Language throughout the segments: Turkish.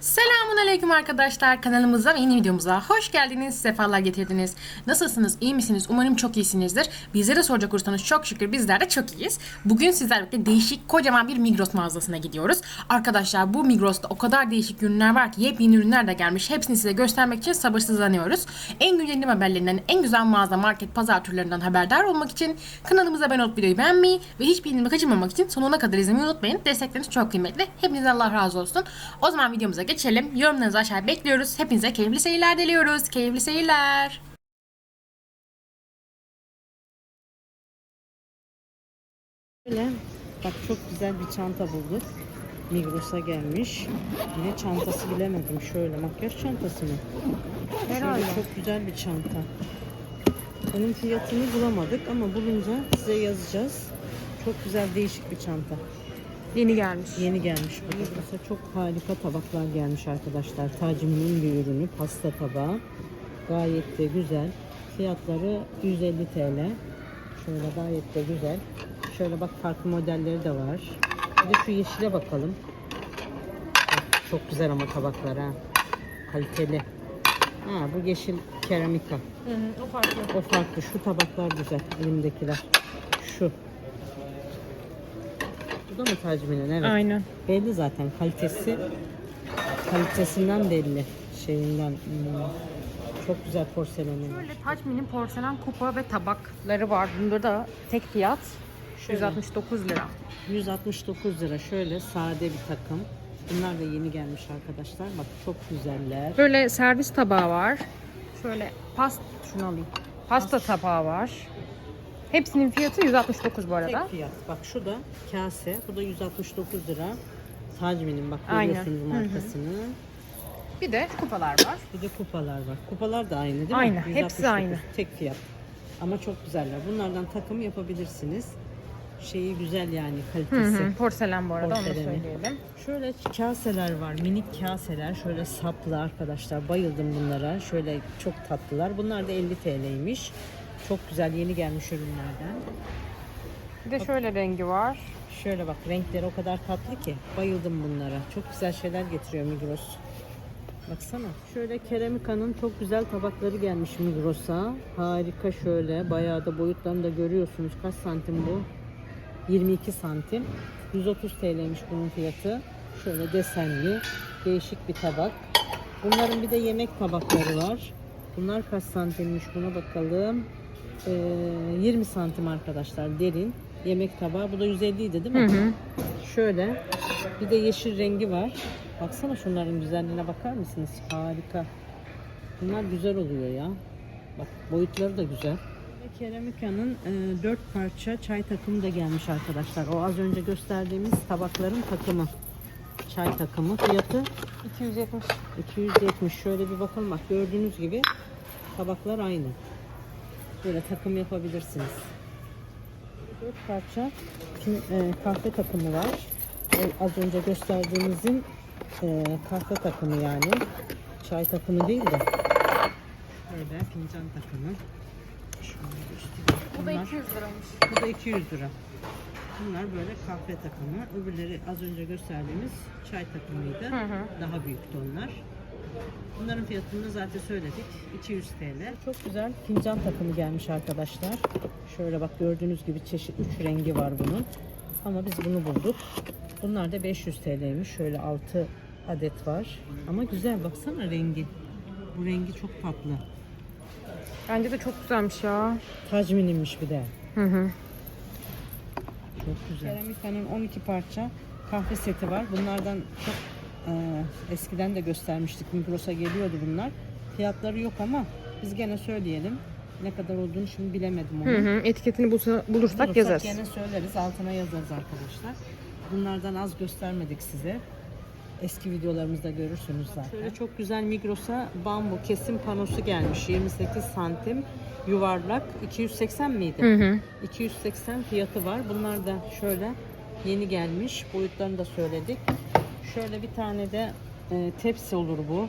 Selamun Aleyküm arkadaşlar kanalımıza ve yeni videomuza hoş geldiniz, sefalar getirdiniz. Nasılsınız, iyi misiniz? Umarım çok iyisinizdir. Bizlere soracak olursanız çok şükür bizler de çok iyiyiz. Bugün sizlerle değişik kocaman bir Migros mağazasına gidiyoruz. Arkadaşlar bu Migros'ta o kadar değişik ürünler var ki yepyeni ürünler de gelmiş. Hepsini size göstermek için sabırsızlanıyoruz. En güncel haberlerinden, en güzel mağaza, market, pazar türlerinden haberdar olmak için kanalımıza abone olup videoyu beğenmeyi ve hiçbir indirimi kaçırmamak için sonuna kadar izlemeyi unutmayın. Destekleriniz çok kıymetli. Hepinize Allah razı olsun. O zaman videomuza geçelim. Yorumlarınızı aşağıya bekliyoruz. Hepinize keyifli seyirler diliyoruz. Keyifli seyirler. Böyle bak çok güzel bir çanta bulduk. Migros'a gelmiş. Ne çantası bilemedim. Şöyle makyaj çantası mı? Herhalde. Şöyle çok güzel bir çanta. Bunun fiyatını bulamadık ama bulunca size yazacağız. Çok güzel değişik bir çanta. Yeni gelmiş. Yeni gelmiş bu. Migros'a çok harika tabaklar gelmiş arkadaşlar. Taciminin bir ürünü. Pasta tabağı. Gayet de güzel. Fiyatları 150 TL. Şöyle gayet de güzel. Şöyle bak farklı modelleri de var. Bir de şu yeşile bakalım. Bak, çok güzel ama tabaklar ha. Kaliteli. Ha bu yeşil keramika. Hı hı, o farklı. O farklı. Şu tabaklar güzel. Elimdekiler. Şu. Bu da mı tacminin? Evet. Aynen. Belli zaten kalitesi kalitesinden belli şeyinden hmm, çok güzel porseleni var. Böyle Tacmi'nin porselen kupa ve tabakları var. Bunda da tek fiyat Şöyle. 169 lira. 169 lira şöyle sade bir takım. Bunlar da yeni gelmiş arkadaşlar. Bak çok güzeller. Böyle servis tabağı var. Şöyle past şunu alayım. Pasta tabağı var. Hepsinin fiyatı 169 bu arada. Tek fiyat. Bak şu da kase. Bu da 169 lira. Tacmin'in bak Aynen. görüyorsunuz Hı hı. markasını. Bir de kupalar var. Bir de kupalar var. Kupalar da aynı değil mi? Aynı, hepsi 169. aynı. Tek fiyat. Ama çok güzeller. Bunlardan takım yapabilirsiniz. Şeyi güzel yani Hı kalitesi. hı, porselen bu arada onu Porseleni. söyleyelim. Şöyle kaseler var. Minik kaseler. Şöyle saplı arkadaşlar. Bayıldım bunlara. Şöyle çok tatlılar. Bunlar da 50 TL'ymiş. Çok güzel yeni gelmiş ürünlerden. Bir de şöyle rengi var. Şöyle bak renkleri o kadar tatlı ki. Bayıldım bunlara. Çok güzel şeyler getiriyor Migros. Baksana. Şöyle Keramika'nın çok güzel tabakları gelmiş Migros'a. Harika şöyle. Bayağı da boyutlarını da görüyorsunuz. Kaç santim bu? 22 santim. 130 TL'ymiş bunun fiyatı. Şöyle desenli. Değişik bir tabak. Bunların bir de yemek tabakları var. Bunlar kaç santimmiş buna bakalım. Ee, 20 santim arkadaşlar derin. Yemek tabağı. Bu da 150 idi değil mi? Hı hı. Şöyle bir de yeşil rengi var. Baksana şunların güzelliğine bakar mısınız? Harika. Bunlar güzel oluyor ya. Bak boyutları da güzel. Keramika'nın e, 4 parça çay takımı da gelmiş arkadaşlar. O az önce gösterdiğimiz tabakların takımı. Çay takımı. Fiyatı 270. 270. Şöyle bir bakalım bak gördüğünüz gibi tabaklar aynı. Böyle takım yapabilirsiniz. 4 parça şimdi, e, kahve takımı var. O az önce gösterdiğimizin e, kahve takımı yani. Çay takımı değil de. Şöyle fincan takımı. Bu da Bunlar- 200 liraymış. bu da 200 lira. Bunlar böyle kahve takımı. Öbürleri az önce gösterdiğimiz çay takımıydı. Hı hı. Daha büyüktü onlar. Bunların fiyatını da zaten söyledik. 200 TL. Çok güzel fincan takımı gelmiş arkadaşlar. Şöyle bak gördüğünüz gibi çeşit 3 rengi var bunun. Ama biz bunu bulduk. Bunlar da 500 TL'ymiş. Şöyle 6 adet var. Ama güzel baksana rengi. Bu rengi çok tatlı. Bence de çok güzelmiş ya. Tacmin'inmiş bir de. Hı hı. Çok güzel. Keramika'nın 12 parça kahve seti var. Bunlardan çok e, eskiden de göstermiştik. Migros'a geliyordu bunlar. Fiyatları yok ama biz gene söyleyelim. Ne kadar olduğunu şimdi bilemedim onu. Hı hı. Etiketini bulsa, bulursak Bulursak yazarız. Gene söyleriz. Altına yazarız arkadaşlar. Bunlardan az göstermedik size. Eski videolarımızda görürsünüz zaten. Şöyle çok güzel Migros'a bambu kesim panosu gelmiş. 28 santim yuvarlak. 280 miydi? Hı hı. 280 fiyatı var. Bunlar da şöyle yeni gelmiş. Boyutlarını da söyledik. Şöyle bir tane de e, tepsi olur bu.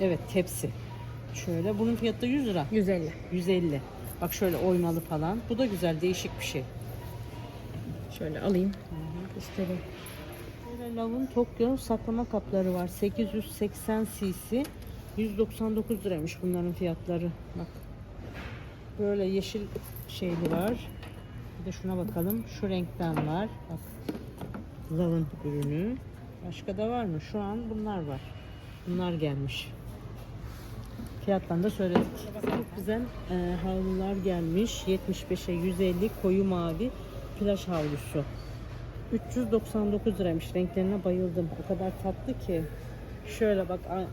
Evet tepsi. Şöyle bunun fiyatı da 100 lira. 150. 150. Bak şöyle oymalı falan. Bu da güzel değişik bir şey. Şöyle alayım. Göstereyim. Şöyle Love'ın Tokyo saklama kapları var. 880 cc. 199 liraymış bunların fiyatları. Bak. Böyle yeşil şeyli var. Bir de şuna bakalım. Şu renkten var. Bak. Love'ın ürünü. Başka da var mı? Şu an bunlar var. Bunlar gelmiş. Fiyattan da söyledik. Çok güzel e, havlular gelmiş. 75'e 150 koyu mavi plaj havlusu. 399 liraymış. Renklerine bayıldım. O kadar tatlı ki. Şöyle bak e,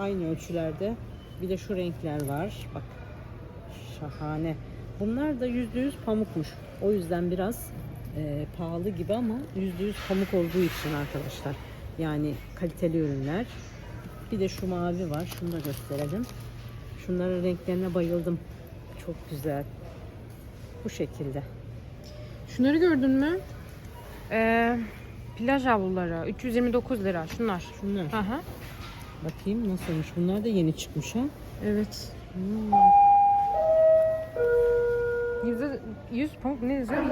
aynı ölçülerde. Bir de şu renkler var. Bak. Şahane. Bunlar da %100 pamukmuş. O yüzden biraz e, pahalı gibi ama %100 pamuk olduğu için arkadaşlar. Yani kaliteli ürünler. Bir de şu mavi var. Şunu da gösterelim. Şunların renklerine bayıldım. Çok güzel. Bu şekilde. Şunları gördün mü? Ee, plaj havluları 329 lira şunlar. Şunlar. Aha. Bakayım nasılmış. Bunlar da yeni çıkmış ha. Evet. Hmm. Yüzde yüz pamuk ne yazıyor?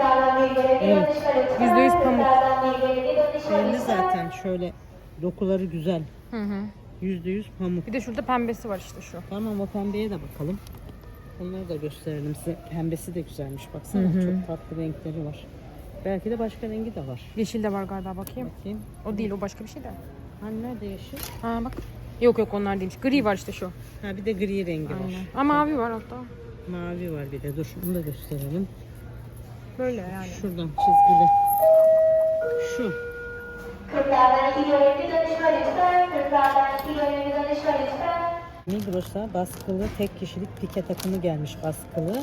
Evet. Yüzde yüz pamuk. Belli zaten. Şöyle dokuları güzel. Hı hı. Yüzde yüz pamuk. Bir de şurada pembesi var işte şu. Tamam o pembeye de bakalım. Onları da gösterelim size. Pembesi de güzelmiş. Baksana Hı hı. çok farklı renkleri var. Belki de başka rengi de var. Yeşil de var galiba bakayım. Bakayım. O değil o başka bir şey de. Hani nerede yeşil? Ha bak. Yok yok onlar değilmiş. Gri var işte şu. Ha bir de gri rengi var. Aynen. Ama mavi var hatta. Mavi var bir de. Dur onu da gösterelim. Böyle yani. Şuradan çizgili. Şu. Kırklardan iki görevli danışma lütfen. Kırklardan iki görevli danışma lütfen. Migros'a baskılı tek kişilik pike takımı gelmiş baskılı.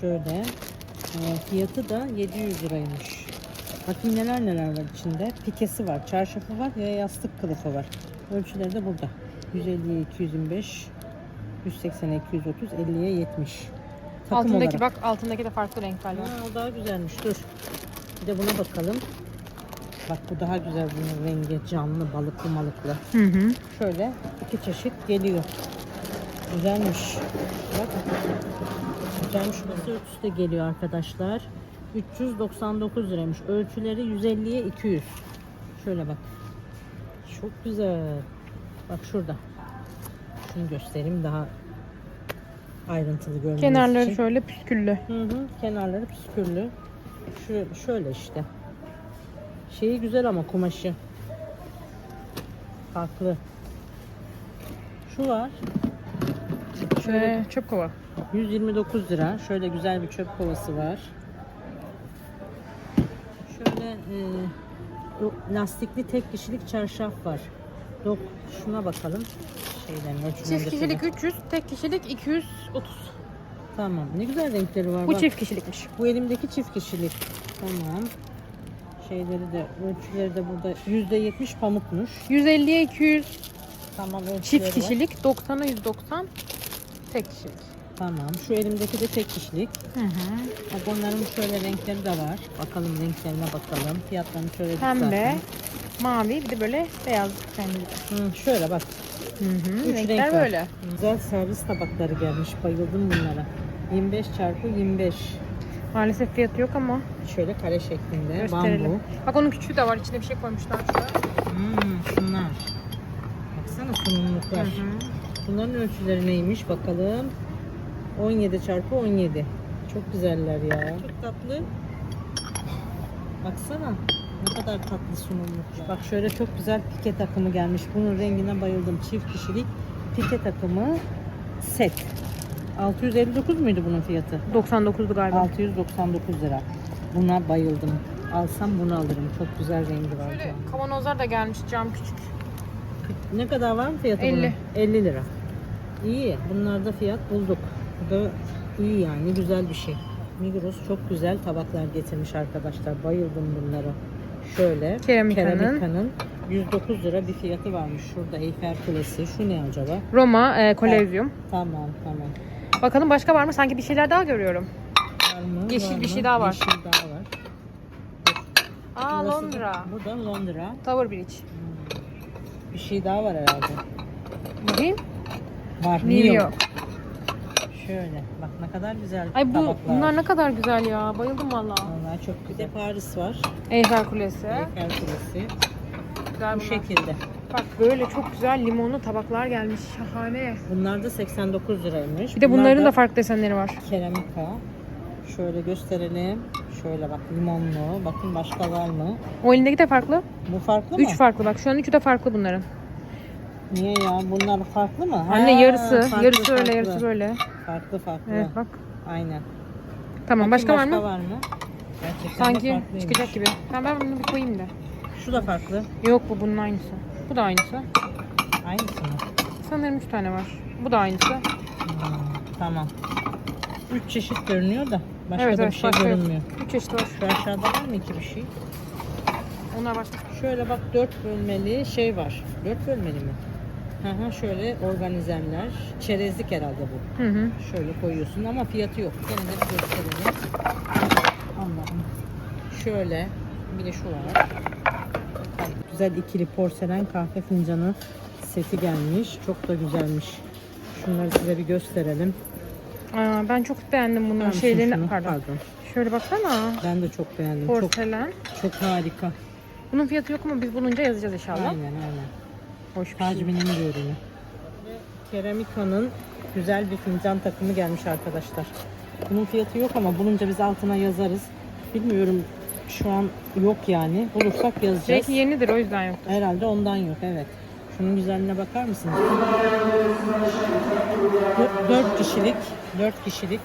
Şöyle. E, fiyatı da 700 liraymış. Bakın neler neler var içinde. Pikesi var, çarşafı var ve yastık kılıfı var. Ölçüleri de burada. 150 225 180'e 230, 50'ye 70. Takım Altındaki olarak. bak altındaki de farklı renk galiba. Ha, o daha güzelmiş. Dur. Bir de buna bakalım. Bak bu daha güzel bunun rengi. Canlı, balıklı malıklı. Hı hı. Şöyle iki çeşit geliyor. Güzelmiş. Bak. Güzelmiş. Masa örtüsü de geliyor arkadaşlar. 399 liraymış. Ölçüleri 150'ye 200. Şöyle bak. Çok güzel. Bak şurada. Şunu göstereyim daha ayrıntılı görmeniz Kenarları için. şöyle püsküllü. Hı hı, kenarları püsküllü. Şu, şöyle işte. Şeyi güzel ama kumaşı. Farklı. Şu var. Şöyle çöp kova. 129 lira. Şöyle güzel bir çöp kovası var. Şöyle e, lastikli tek kişilik çarşaf var. Dok, şuna bakalım. Şeyden Çift kişilik 300, tek kişilik 230. Tamam. Ne güzel renkleri var. Bu bak. çift kişilikmiş. Bu elimdeki çift kişilik. Tamam. Şeyleri de ölçüleri de burada yüzde yetmiş pamukmuş. 150'ye 200 Tamam ölçüleri çift var. kişilik, 90'a 190 tek kişilik. Tamam. Şu elimdeki de tek kişilik. Hı hı. Bak onların şöyle renkleri de var. Bakalım renklerine bakalım. Fiyatlarını söyledik Pembe, zaten. mavi bir de böyle beyaz kendi. Hı, şöyle bak. Hı hı. Üç Renkler renk var. böyle. Güzel servis tabakları gelmiş. Bayıldım bunlara. 25 çarpı 25. Maalesef fiyatı yok ama Şöyle kare şeklinde. gösterelim. Bambu. Bak onun küçüğü de var. İçine bir şey koymuşlar şurada. Hmm, şunlar. Baksana sunumluklar. Hı hı. Bunların ölçüleri neymiş bakalım. 17 çarpı 17. Çok güzeller ya. Çok tatlı. Baksana. Ne kadar tatlı sunumluklar. Bak şöyle çok güzel pike takımı gelmiş. Bunun rengine bayıldım. Çift kişilik pike takımı set. 659 muydu bunun fiyatı? 99'du galiba. 699 lira. Buna bayıldım. Alsam bunu alırım. Çok güzel rengi var. Böyle kavanozlar da gelmiş cam küçük. Ne kadar var mı fiyatı 50. bunun? 50 lira. İyi. Bunlarda fiyat bulduk. Bu da iyi yani. Güzel bir şey. Migros çok güzel tabaklar getirmiş arkadaşlar. Bayıldım bunlara. Şöyle. Keramika'nın. Keramika'nın 109 lira bir fiyatı varmış. Şurada Eyfel Kulesi. Şu ne acaba? Roma, e, kolezyum. Tamam tamam. Bakalım başka var mı? Sanki bir şeyler daha görüyorum. Var mı? Yeşil Var bir mı? şey daha var. Yeşil daha var. Aa Burası da- Londra. Bu da Londra. Tower Bridge. Bir şey daha var herhalde. Bakayım. Var. New York. Şöyle. Bak ne kadar güzel Ay bu tabaklar. bunlar ne kadar güzel ya. Bayıldım valla. Vallahi çok güzel. Bir de Paris var. Eyfel Kulesi. Eyfel Kulesi. güzel Bu bunlar. şekilde. Bak böyle çok güzel limonlu tabaklar gelmiş. Şahane. Bunlar da 89 liraymış. Bir de Bunlar bunların da farklı desenleri var. keramika. Şöyle gösterelim. Şöyle bak limonlu. Bakın başka var mı? O elindeki de farklı. Bu farklı mı? Üç farklı bak. Şu an üçü de farklı bunların. Niye ya? Bunlar farklı mı? Anne Ha, yarısı. farklı, yarısı öyle, farklı. yarısı böyle. Farklı farklı. Evet bak. Aynen. Tamam. Bakın Başka, var mı? var mı? Gerçekten de Sanki farklıymış. çıkacak gibi. Tamam ben bunu bir koyayım da. Şu da farklı. Yok bu bunun aynısı. Bu da aynısı. Aynısı mı? Sanırım üç tane var. Bu da aynısı. Hmm, tamam. Üç çeşit görünüyor da başka evet da evet. bir şey başka yok. görünmüyor. Üç çeşit var. Şu aşağıda var mı iki bir şey? Onlar başka. Şöyle bak dört bölmeli şey var. Dört bölmeli mi? Hı hı şöyle organizemler. Çerezlik herhalde bu. Hı hı. Şöyle koyuyorsun ama fiyatı yok. Gene de bir gösterelim. Allah'ım. Şöyle bir de şu var. Güzel ikili porselen kahve fincanı seti gelmiş. Çok da güzelmiş. Şunları size bir gösterelim. Aa, ben çok beğendim Var mısın şeylerini. şunu? Pardon. Pardon. Şöyle baksana. Ben de çok beğendim. Çok Porselen. çok harika. Bunun fiyatı yok ama biz bulunca yazacağız inşallah. Aynen aynen. Hoş şey. Hacminin bir ürünü. Keramika'nın güzel bir fincan takımı gelmiş arkadaşlar. Bunun fiyatı yok ama bulunca biz altına yazarız. Bilmiyorum şu an yok yani. Bulursak yazacağız. Belki yenidir o yüzden yok. Herhalde ondan yok evet. Şunun güzelliğine bakar mısınız? 4 kişilik, 4 kişilik.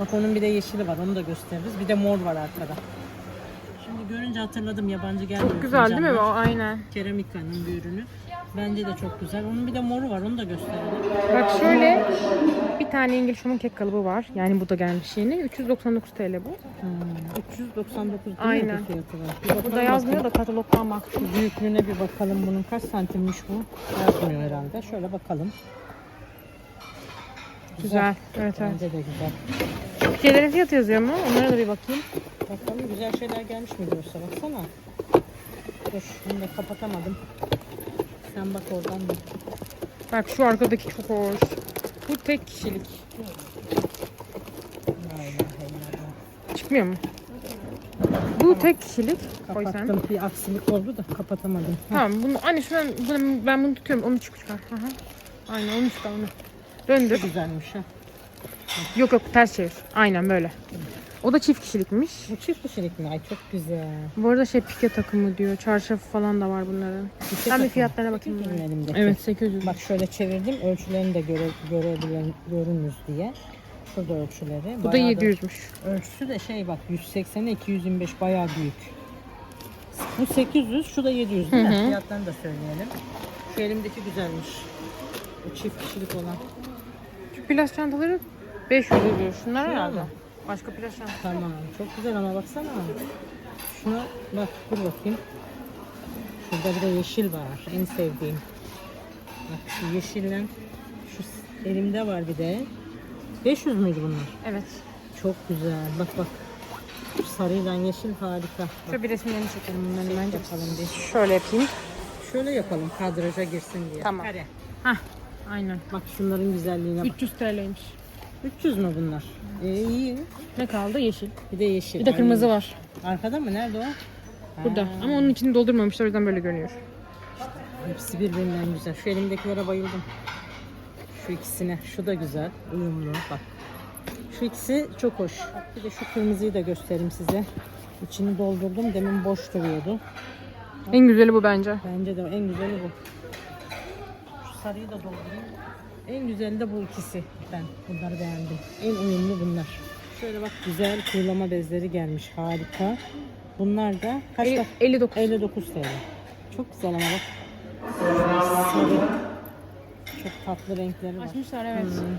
Bak onun bir de yeşili var, onu da gösteririz. Bir de mor var arkada. Şimdi görünce hatırladım yabancı gelmiyor. Çok güzel değil mi? O aynen. Keramika'nın bir ürünü. Bence de çok güzel. Onun bir de moru var, onu da gösterelim. Bak şöyle bir tane İngiliz Home kek kalıbı var. Yani bu da gelmiş yeni. 399 TL bu. Hmm, 399 değil mi Aynen. bu fiyatı var? Bir bakalım Burada yazmıyor da katalogdan bak. bakalım. Büyüklüğüne bir bakalım bunun kaç santimmiş bu? Yazmıyor herhalde. Şöyle bakalım. Güzel. Evet evet. Bence de güzel. Şeylerin fiyatı yazıyor mu? Onlara da bir bakayım. Bakalım güzel şeyler gelmiş mi diyorsa baksana. Dur bunu da kapatamadım. Sen bak oradan bak. Bak şu arkadaki çok hoş. Bu tek kişilik. Çıkmıyor mu? Bu tek kişilik. Koy sen. Kapattım bir aksilik oldu da kapatamadım. Tamam bunu anne şuradan bunu, ben bunu tutuyorum onu çık çıkar. Aha. Aynen onu çıkar onu. Döndür. Güzelmiş ha. Yok yok ters çevir. Aynen böyle. O da çift kişilikmiş. Bu çift kişilik mi? Ay çok güzel. Bu arada şey pike takımı diyor. Çarşafı falan da var bunların. Pike Ben bir takımı. fiyatlarına bakayım. Benim elimdeki. Evet 800. Bak şöyle çevirdim ölçülerini de göre, görebilen görünüz diye. Şurada ölçüleri. Bu da Bayağı 700'müş. Ölçüsü de şey bak 180'e 225 bayağı büyük. Bu 800, şu da 700 değil mi? Hı hı. Fiyatlarını da söyleyelim. Şu elimdeki güzelmiş. Bu çift kişilik olan. Şu plaj çantaları 500 diyor. Şunlar Şunlar herhalde. Başka plaj çantası. Tamam. Çok güzel ama baksana. Şuna bak dur bakayım. Şurada bir de yeşil var. En sevdiğim. Bak şu yeşille şu elimde var bir de. 500 müydü bunlar? Evet. Çok güzel. Bak bak. Sarıyla yeşil harika. Bak, Şöyle bir resimlerini çekelim bunların bence. yapalım bir. Şöyle yapayım. Şöyle yapalım kadraja girsin diye. Tamam. Kare. Hah. Aynen. Bak şunların güzelliğine bak. 300 TL'ymiş. 300 mü bunlar? Ee, iyi. Ne kaldı? Yeşil. Bir de yeşil. Bir de kırmızı var. Arkada mı? Nerede o? Burada. Ha, Ama onun içini doldurmamışlar o yüzden böyle görünüyor. Hepsi birbirinden güzel. Şu elimdekilere bayıldım. Şu ikisine. Şu da güzel. Uyumlu. Bak. Şu ikisi çok hoş. Bir de şu kırmızıyı da göstereyim size. İçini doldurdum. Demin boş duruyordu. En güzeli bu bence. Bence de en güzeli bu. Şu sarıyı da doldurayım. En güzeli de bu ikisi. Ben bunları beğendim. En uyumlu bunlar. Şöyle bak güzel kuğulama bezleri gelmiş. Harika. Bunlar da kaç El- bak? 59. 59 TL. Çok güzel ama bak. Sarı. Çok tatlı renkleri var. Açmışlar evet. Hmm.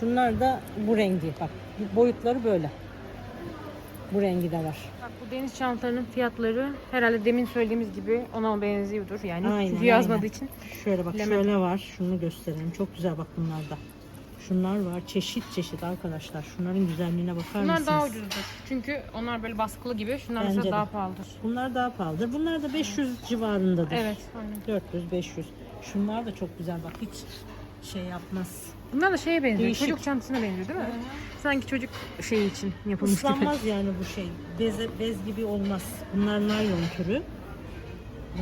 Şunlar da bu rengi. Bak boyutları böyle. Bu rengi de var. Bak bu deniz çantalarının fiyatları herhalde demin söylediğimiz gibi ona benziyordur. Yani Aynen, çünkü yazmadığı aynen. için. Şöyle bak Bilemedim. şöyle var. Şunu göstereyim. Çok güzel bak bunlarda. Şunlar var. Çeşit çeşit arkadaşlar. Şunların güzelliğine bakar Bunlar mısınız? daha ucuzdur. Çünkü onlar böyle baskılı gibi. Şunlar Bence mesela de. daha pahalıdır. Bunlar daha pahalıdır. Bunlar da 500 civarındadır. Evet. Aynen. 400 500. Şunlar da çok güzel bak hiç şey yapmaz. Bunlar da şeye benziyor. Değişik. Çocuk çantasına benziyor değil mi? Sanki çocuk şeyi için yapılmış gibi. Islanmaz yani bu şey. Bez, bez gibi olmaz. Bunlar naylon türü.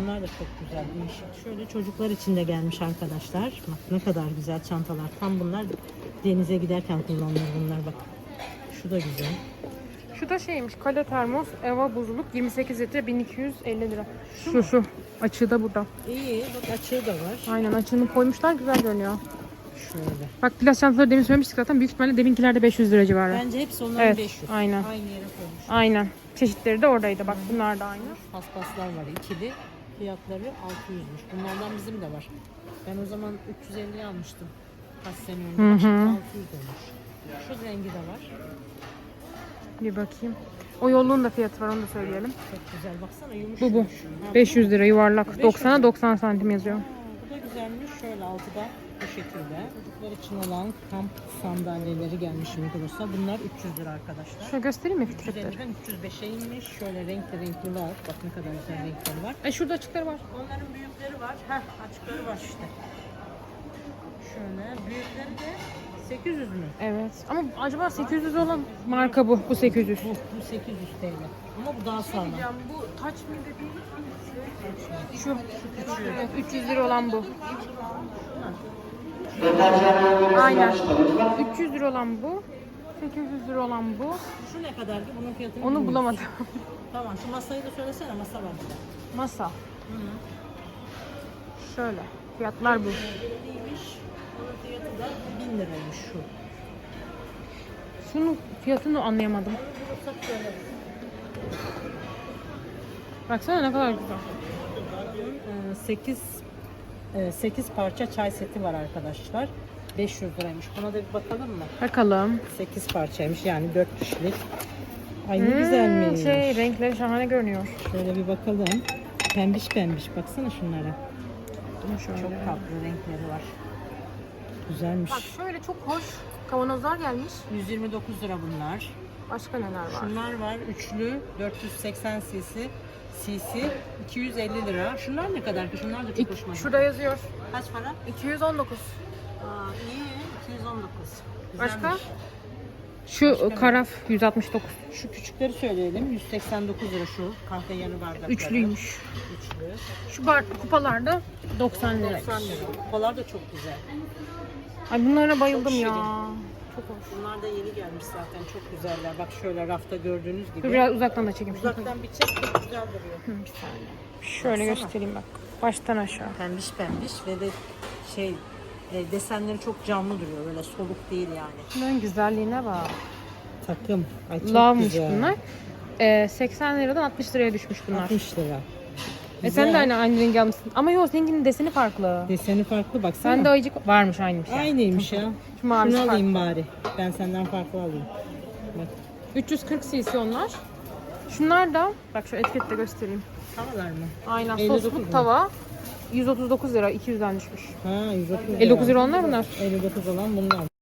Bunlar da çok güzel, değişik. Şöyle çocuklar için de gelmiş arkadaşlar. Bak ne kadar güzel çantalar. Tam bunlar denize giderken kullanılır bunlar bak. Şu da güzel. Şu da şeymiş. Kale termos, Eva buzluk 28 litre 1250 lira. Şu şu. Açığı da burada. İyi, bak açığı da var. Aynen açığını koymuşlar güzel görünüyor. Şöyle. Bak plas çantaları demin söylemiştik zaten. Büyük ihtimalle deminkilerde 500 lira civarı. Bence hepsi onların Evet, 500. aynen. Aynı yere koymuş. Aynen. Çeşitleri de oradaydı. Bak bunlar da aynı. Paspaslar var ikili. Fiyatları 600'müş. Bunlardan bizim de var. Ben o zaman 350 almıştım. Kaç sene önce. Hı hı. 600 olmuş. Şu rengi de var. Bir bakayım. O yolluğun da fiyatı var onu da söyleyelim. Çok güzel. Baksana yumuş Bu bu. yumuş. Ha, 500 lira yuvarlak. 500 90'a 90 santim yazıyor. Ha, güzelmiş. Şöyle altıda bu şekilde. Çocuklar için olan kamp sandalyeleri gelmiş Migros'a. Bunlar 300 lira arkadaşlar. Şöyle göstereyim mi? 350'den 305'e inmiş. Şöyle renkli renkli var. Bak ne kadar güzel renkleri var. E şurada açıkları var. Onların büyükleri var. Heh, açıkları var işte. Şöyle büyükleri de 800 mü? Evet. Ama acaba 800 olan marka bu. Bu 800. Bu, bu 800 TL. Ama bu daha sağlam. bu taç mı dediğin şu. Evet, 300 lira olan bu. Aynen. 300 lira olan bu. 800 lira olan bu. Şu ne kadar ki bunun fiyatını Onu bilmiyoruz. bulamadım. Tamam şu masayı da söylesene masa var. Masa. Şöyle. Fiyatlar bu. Neymiş? Onun fiyatı da 1000 liraymış şu. Şunun fiyatını anlayamadım. Şöyle. Baksana ne kadar güzel. 8 8 parça çay seti var arkadaşlar. 500 liraymış. Buna da bir bakalım mı? Bakalım. 8 parçaymış yani 4 kişilik. Ay ne Hmm, güzelmiş. Şey renkleri şahane görünüyor. Şöyle bir bakalım. Pembiş pembiş. Baksana şunlara. Dur şöyle. Çok tatlı renkleri var. Güzelmiş. Bak şöyle çok hoş kavanozlar gelmiş. 129 lira bunlar. Başka neler var? Şunlar var. Üçlü 480 cc. Cc 250 lira. Şunlar ne kadar ki? Şunlar da çok hoşuma gitti. Şurada yazıyor. Kaç para? 219. Aa, iyi. 219. Başka? Güzelmiş. Şu Başka karaf 169. Şu küçükleri söyleyelim. 189 lira şu. Kahve yanı bardakları. Üçlüymüş. Üçlü. Şu bar kupalarda 90 lira. 90 lira. Kupalar da çok güzel. Ay bunlara bayıldım ya. şirin. Çok hoş. Bunlar da yeni gelmiş zaten. Çok güzeller. Bak şöyle rafta gördüğünüz gibi. Dur biraz uzaktan da çekeyim. Uzaktan bir çek çok güzel duruyor. Hı, bir saniye. Şöyle Baksana. göstereyim bak. Baştan aşağı. Pembiş pembiş ve de şey e, desenleri çok canlı duruyor. Böyle soluk değil yani. Bunların güzelliğine bak. Takım. Ay çok Love'mış güzel. bunlar. Ee, 80 liradan 60 liraya düşmüş bunlar. 60 lira. E sen de aynı aynı rengi almışsın. Ama yok seninkinin deseni farklı. Deseni farklı baksana. Sen de ayıcık varmış aynıymış. ya. Aynıymış ya. Şu mavisi Şunu alayım bari. Ben senden farklı alayım. Bak. 340 cc onlar. Şunlar da bak şu etikette göstereyim. Havalar mı? Aynen 59 sosluk mu? tava 139 lira 200'den düşmüş. Ha 130 lira. 59 lira onlar bunlar. 59 olan bundan.